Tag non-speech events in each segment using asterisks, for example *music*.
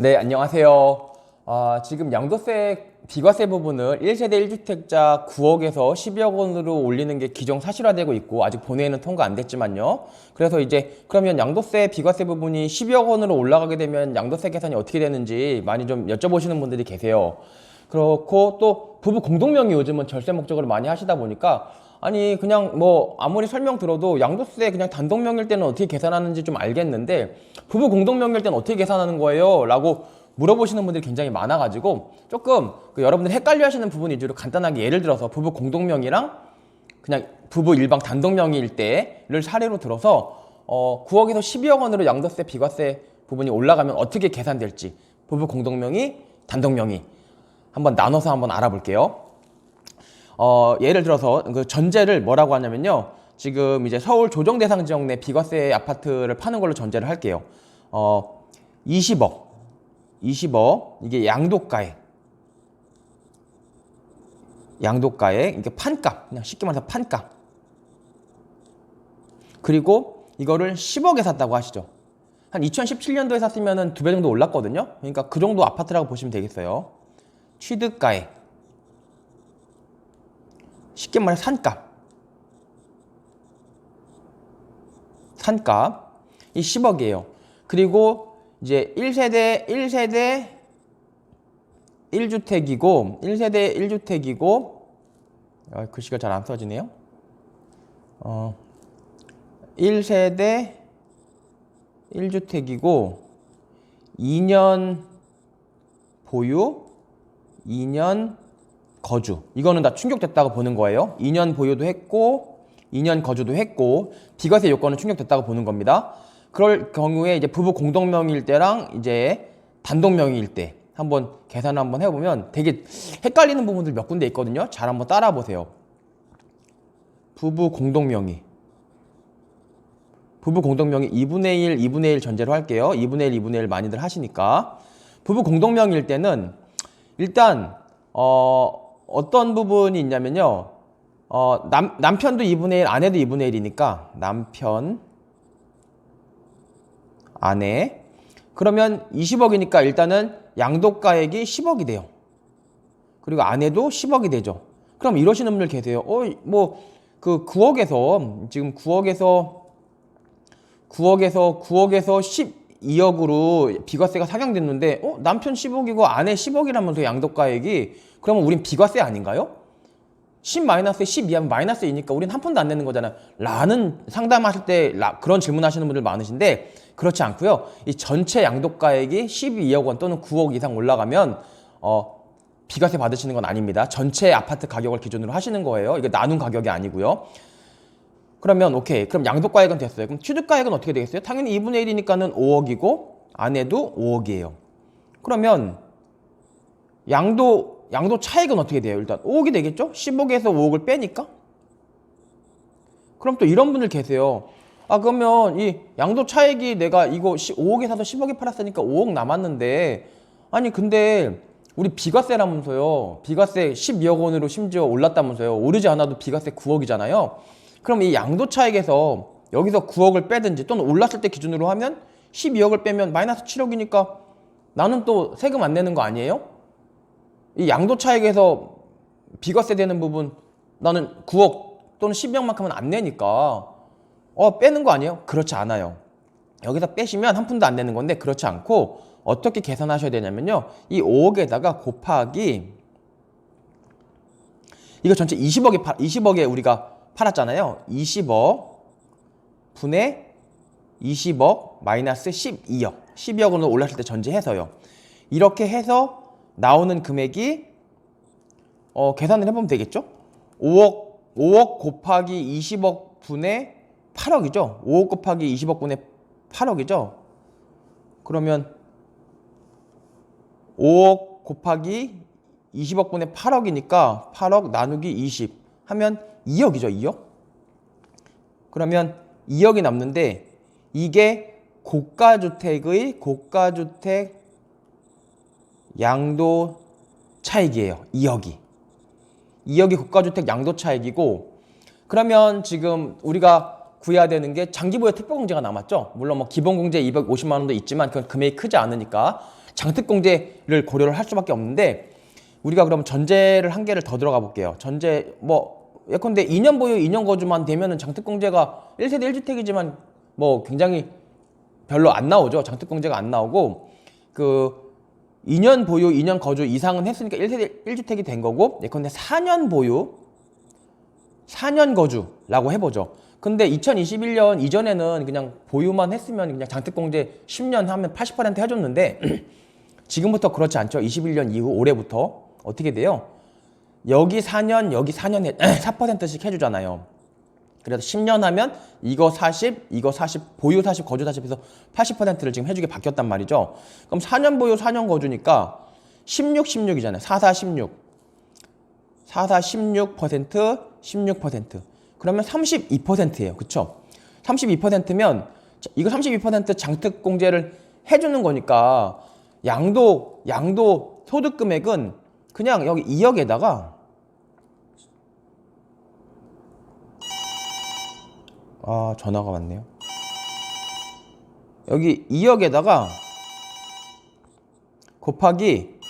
네, 안녕하세요. 아, 지금 양도세 비과세 부분을 1세대 1주택자 9억에서 12억 원으로 올리는 게 기존 사실화되고 있고 아직 본회의는 통과 안 됐지만요. 그래서 이제 그러면 양도세 비과세 부분이 12억 원으로 올라가게 되면 양도세 계산이 어떻게 되는지 많이 좀 여쭤보시는 분들이 계세요. 그렇고 또 부부 공동명의 요즘은 절세 목적으로 많이 하시다 보니까 아니 그냥 뭐 아무리 설명 들어도 양도세 그냥 단독 명의일 때는 어떻게 계산하는지 좀 알겠는데 부부 공동 명의일 때는 어떻게 계산하는 거예요? 라고 물어보시는 분들이 굉장히 많아가지고 조금 그 여러분들 헷갈려 하시는 부분 위주로 간단하게 예를 들어서 부부 공동 명의랑 그냥 부부 일방 단독 명의일 때를 사례로 들어서 어 9억에서 12억 원으로 양도세 비과세 부분이 올라가면 어떻게 계산될지 부부 공동 명의 단독 명의 한번 나눠서 한번 알아볼게요. 어, 예를 들어서 그 전제를 뭐라고 하냐면요. 지금 이제 서울 조정 대상 지역 내 비과세 아파트를 파는 걸로 전제를 할게요. 어, 20억. 20억. 이게 양도가액. 양도가액. 이게 판값. 그냥 쉽게 말해서 판값. 그리고 이거를 10억에 샀다고 하시죠. 한 2017년도에 샀으면 두 배 정도 올랐거든요. 그러니까 그 정도 아파트라고 보시면 되겠어요. 취득가액. 쉽게 말해 산값. 산값. 이 10억이에요. 그리고 이제 1세대 1세대 1주택이고 1세대 1주택이고 아, 글씨가 잘 안 써지네요. 어 1세대 1주택이고 2년 보유 2년 거주. 이거는 다 충족됐다고 보는 거예요. 2년 보유도 했고 2년 거주도 했고 비과세 요건은 충족됐다고 보는 겁니다. 그럴 경우에 이제 부부 공동 명의일 때랑 이제 단독 명의일 때 한번 계산 한번 해보면 되게 헷갈리는 부분들 몇 군데 있거든요. 잘 한번 따라 보세요. 부부 공동 명의. 부부 공동 명의 2분의 1, 2분의 1 전제로 할게요. 2분의 1, 2분의 1 많이들 하시니까. 부부 공동 명의일 때는 일단 어, 어떤 부분이 있냐면요. 어, 남, 남편도 2분의 1, 아내도 2분의 1이니까 남편, 아내. 그러면 20억이니까 일단은 양도가액이 10억이 돼요. 그리고 아내도 10억이 되죠. 그럼 이러시는 분들 계세요. 어, 뭐, 그 9억에서, 지금 9억에서, 9억에서, 9억에서 12억으로 비과세가 상향됐는데, 어, 남편 10억이고 아내 10억이라면 서 양도가액이, 그러면 우린 비과세 아닌가요? 10 마이너스 12하면 마이너스 2니까 우린 한 푼도 안 내는 거잖아요. 라는 상담하실 때 라, 그런 질문하시는 분들 많으신데 그렇지 않고요. 이 전체 양도가액이 12억 원 또는 9억 이상 올라가면 어, 비과세 받으시는 건 아닙니다. 전체 아파트 가격을 기준으로 하시는 거예요. 이게 나눈 가격이 아니고요. 그러면 오케이. 그럼 양도가액은 됐어요. 그럼 취득가액은 어떻게 되겠어요? 당연히 2분의 1이니까는 5억이고 아내도 5억이에요. 그러면 양도 양도 차익은 어떻게 돼요? 일단 5억이 되겠죠? 10억에서 5억을 빼니까? 그럼 또 이런 분들 계세요. 아 그러면 이 양도 차익이 내가 이거 5억에 사서 10억에 팔았으니까 5억 남았는데 아니 근데 우리 비과세라면서요. 비과세 12억 원으로 심지어 올랐다면서요. 오르지 않아도 비과세 9억이잖아요. 그럼 이 양도 차익에서 여기서 9억을 빼든지 또는 올랐을 때 기준으로 하면 12억을 빼면 마이너스 7억이니까 나는 또 세금 안 내는 거 아니에요? 이 양도 차익에서 비과세 되는 부분 나는 9억 또는 12억만큼은 안 내니까 어 빼는 거 아니에요? 그렇지 않아요. 여기서 빼시면 한 푼도 안 내는 건데 그렇지 않고 어떻게 계산하셔야 되냐면요. 이 5억에다가 곱하기 이거 전체 20억에 파, 20억에 우리가 팔았잖아요. 20억 분의 20억 마이너스 12억 12억으로 올랐을 때 전제해서요. 이렇게 해서 나오는 금액이 어, 계산을 해보면 되겠죠? 5억 5억 곱하기 20억 분의 8억이죠. 5억 곱하기 20억 분의 8억이죠. 그러면 5억 곱하기 20억 분의 8억이니까 8억 나누기 20 하면 2억이죠. 2억. 그러면 2억이 남는데 이게 고가주택의 고가주택 양도 차익이에요. 2억이. 2억이 고가주택 양도 차익이고 그러면 지금 우리가 구해야 되는 게 장기보유 특별공제가 남았죠. 물론 뭐 기본공제 250만 원도 있지만 그건 금액이 크지 않으니까 장특공제를 고려를 할 수밖에 없는데 우리가 그럼 전제를 한 개를 더 들어가 볼게요. 전제 뭐 예컨대 2년 보유 2년 거주만 되면은 장특공제가 1세대 1주택이지만 뭐 굉장히 별로 안 나오죠. 장특공제가 안 나오고 그 2년 보유 2년 거주 이상은 했으니까 1세대 1주택이 된 거고 예컨대 4년 보유 4년 거주라고 해보죠. 근데 2021년 이전에는 그냥 보유만 했으면 그냥 장특공제 10년 하면 80% 해줬는데 *clears throat* 지금부터 그렇지 않죠. 21년 이후 올해부터 어떻게 돼요? 여기 4년, 여기 4년 해, 4%씩 해주잖아요. 그래서 10년 하면 이거 40, 이거 40, 보유 40, 거주 40 해서 80%를 지금 해주게 바뀌었단 말이죠. 그럼 4년 보유, 4년 거주니까 16, 16이잖아요. 4, 4, 16. 4, 4, 16%, 16%. 그러면 32%예요. 그쵸? 32%면 이거 32% 장특 공제를 해주는 거니까 양도 양도 소득 금액은 그냥 여기 2억에다가 아 전화가 왔네요. 여기 2억에다가 곱하기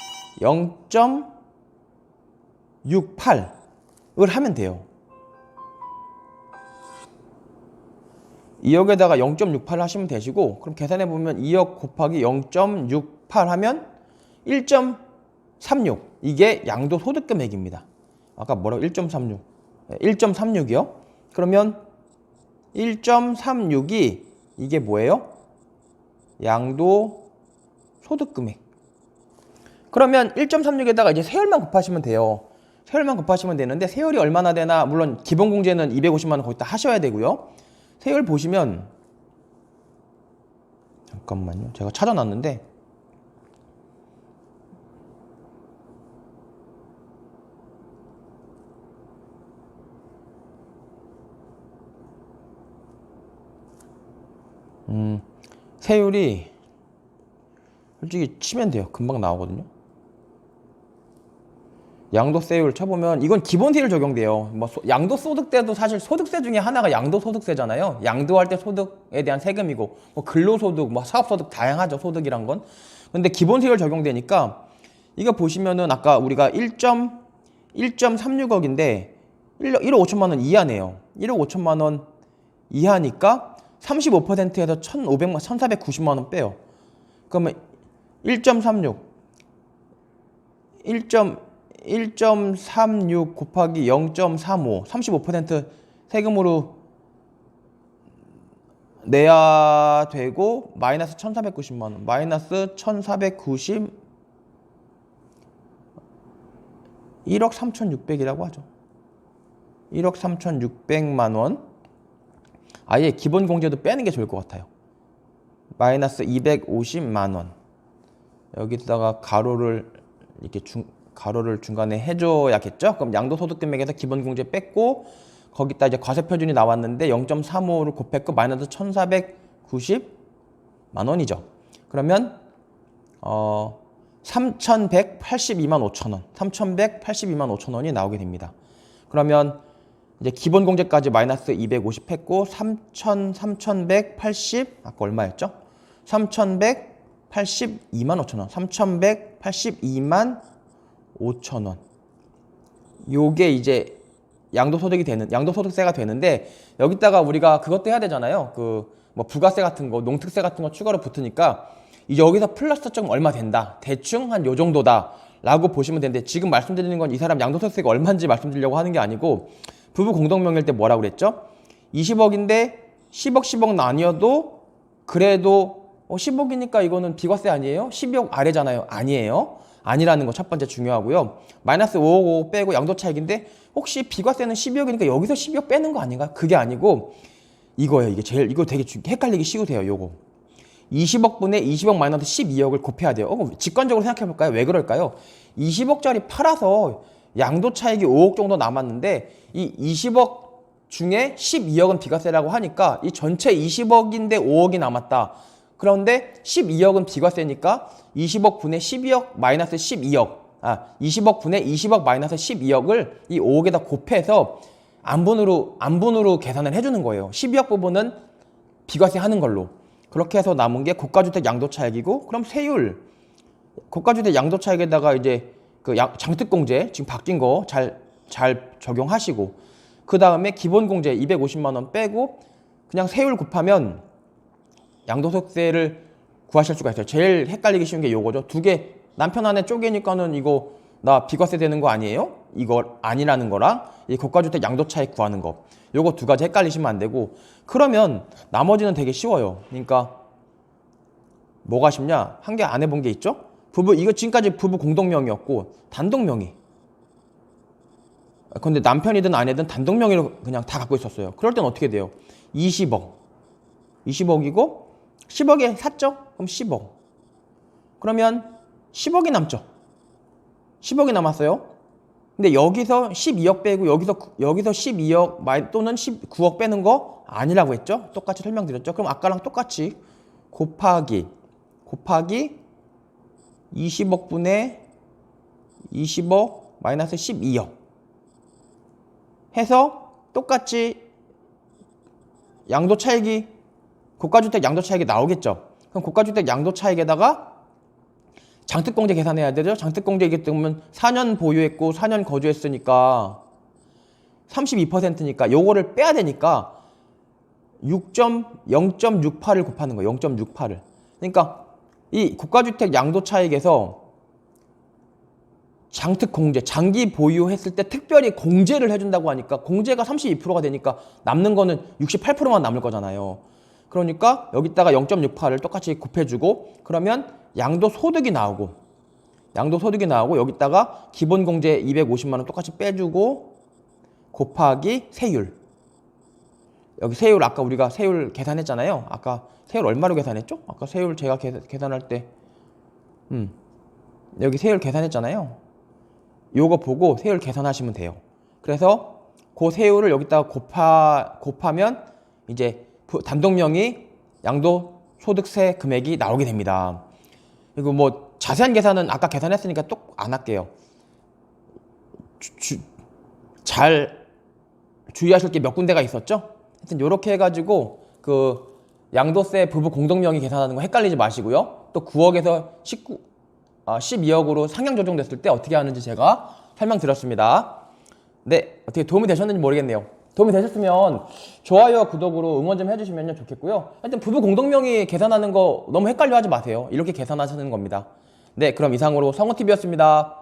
0.68을 하면 돼요. 2억에다가 0.68 하시면 되시고 그럼 계산해 보면 2억 곱하기 0.68 하면 1.36 이게 양도 소득 금액입니다. 아까 뭐라고 1.36 1.36이요? 그러면 1.36이 이게 뭐예요? 양도 소득 금액. 그러면 1.36에다가 이제 세율만 곱하시면 돼요. 세율만 곱하시면 되는데 세율이 얼마나 되나 물론 기본 공제는 250만 원 거기다 하셔야 되고요. 세율 보시면 잠깐만요. 제가 찾아놨는데 음, 세율이 솔직히 치면 돼요. 금방 나오거든요. 양도세율 쳐보면 이건 기본세율 적용돼요. 뭐 소- 양도소득세도 사실 소득세 중에 하나가 양도소득세잖아요. 양도할 때 소득에 대한 세금이고 뭐 근로소득, 뭐 사업소득 다양하죠. 소득이란 건. 근데 기본세율 적용되니까 이거 보시면은 아까 우리가 1. 1.36억인데 1억, 1억 5천만 원 이하네요. 1억 5천만 원 이하니까 35%에서 1,500만 1,490만 원 빼요. 그러면 1.36 1. 1.36 곱하기 0.35 35% 세금으로 내야 되고 마이너스 1,490만 원 마이너스 1,490 1억 3,600이라고 하죠. 1억 3,600만 원 아예 기본 공제도 빼는 게 좋을 것 같아요. 마이너스 250만 원 여기다가 가로를 이렇게 중 가로를 중간에 해줘야겠죠? 그럼 양도소득 금액에서 기본 공제 뺐고 거기다 이제 과세 표준이 나왔는데 0.35를 곱했고 마이너스 1,490만 원이죠. 그러면 어 3,182만 5천 원, 3,182만 5천 원이 나오게 됩니다. 그러면 이제 기본 공제까지 마이너스 250 했고 3,000, 3,180 아까 얼마였죠? 3,182만 5천 원, 3,182만 5천 원. 요게 이제 양도소득이 되는 양도소득세가 되는데 여기다가 우리가 그것도 해야 되잖아요. 그 뭐 부가세 같은 거, 농특세 같은 거 추가로 붙으니까 이제 여기서 플러스 점 얼마 된다. 대충 한 요 정도다라고 보시면 되는데 지금 말씀드리는 건 이 사람 양도소득세가 얼마인지 말씀드리려고 하는 게 아니고 부부 공동명의일 때 뭐라고 그랬죠? 20억인데 10억 10억 나뉘어도 그래도 어, 10억이니까 이거는 비과세 아니에요? 12억 아래잖아요. 아니에요. 아니라는 거 첫 번째 중요하고요. 마이너스 5억 5억 빼고 양도 차익인데 혹시 비과세는 12억이니까 여기서 12억 빼는 거 아닌가? 그게 아니고 이거예요. 이게 제일 이거 되게 주- 헷갈리기 쉬우세요. 요거. 20억 분의 20억 마이너스 12억을 곱해야 돼요. 어, 직관적으로 생각해 볼까요? 왜 그럴까요? 20억짜리 팔아서 양도 차익이 5억 정도 남았는데 이 20억 중에 12억은 비과세라고 하니까 이 전체 20억인데 5억이 남았다. 그런데 12억은 비과세니까 20억 분의 12억 마이너스 12억. 아, 20억 분의 20억 마이너스 12억을 이 5억에다 곱해서 안분으로 안분으로 계산을 해주는 거예요. 12억 부분은 비과세 하는 걸로. 그렇게 해서 남은 게 고가주택 양도차익이고 그럼 세율 고가주택 양도 차익에다가 이제 그 양- 장특공제 지금 바뀐 거 잘 잘 적용하시고 그 다음에 기본공제 250만 원 빼고 그냥 세율 곱하면 양도소득세를 구하실 수가 있어요. 제일 헷갈리기 쉬운 게 요거죠. 두 개 남편 아내 쪼개니까는 이거 나 비과세 되는 거 아니에요? 이거 아니라는 거랑 이 고가주택 양도 차익 구하는 거. 요거 두 가지 헷갈리시면 안 되고 그러면 나머지는 되게 쉬워요. 그러니까 뭐가 쉽냐? 한 개 안 해본 게 있죠? 부부 이거 지금까지 부부 공동명의였고 단독 명의. 근데 남편이든 아내든 단독 명의로 그냥 다 갖고 있었어요. 그럴 땐 어떻게 돼요? 20억. 20억이고 10억에 샀죠? 그럼 10억. 그러면 10억이 남죠. 10억이 남았어요. 근데 여기서 12억 빼고 여기서 여기서 12억 말 또는 19억 빼는 거 아니라고 했죠? 똑같이 설명드렸죠? 그럼 아까랑 똑같이 곱하기 곱하기 20억 분의 20억 마이너스 12억 해서 똑같이 양도 차익이 고가주택 양도 차익이 나오겠죠. 그럼 고가주택 양도 차익에다가 장특공제 계산해야 되죠. 장특공제 이게 뜨면 4년 보유했고 4년 거주했으니까 32%니까 요거를 빼야 되니까 6.0.68을 곱하는 거예요. 0.68을. 그러니까 이 고가주택 양도 차익에서 장특 공제, 장기 보유했을 때 특별히 공제를 해준다고 하니까 공제가 32%가 되니까 남는 거는 68%만 남을 거잖아요. 그러니까 여기다가 0.68을 똑같이 곱해주고 그러면 양도 소득이 나오고 양도 소득이 나오고 여기다가 기본 공제 250만 원 똑같이 빼주고 곱하기 세율. 여기 세율 아까 우리가 세율 계산했잖아요. 아까 세율 얼마로 계산했죠? 아까 세율 제가 계, 계산 할 때 음. 여기 세율 계산했잖아요. 요거 보고 세율 계산하시면 돼요. 그래서 그 세율을 여기다가 곱하 곱하면 이제 부- 단독명의 양도 소득세 금액이 나오게 됩니다. 그리고 뭐 자세한 계산은 아까 계산했으니까 또안 할게요. 주- 주- 잘 주의하실 게 몇 군데가 있었죠? 하여튼 요렇게 해가지고 그 양도세 부부 공동명의 계산하는 거 헷갈리지 마시고요. 또 9억에서 19, 아, 12억으로 상향 조정됐을 때 어떻게 하는지 제가 설명드렸습니다. 네, 어떻게 도움이 되셨는지 모르겠네요. 도움이 되셨으면 좋아요와 구독으로 응원 좀 해주시면 좋겠고요. 하여튼 부부 공동명의 계산하는 거 너무 헷갈려 하지 마세요. 이렇게 계산하시는 겁니다. 네, 그럼 이상으로 성우TV였습니다.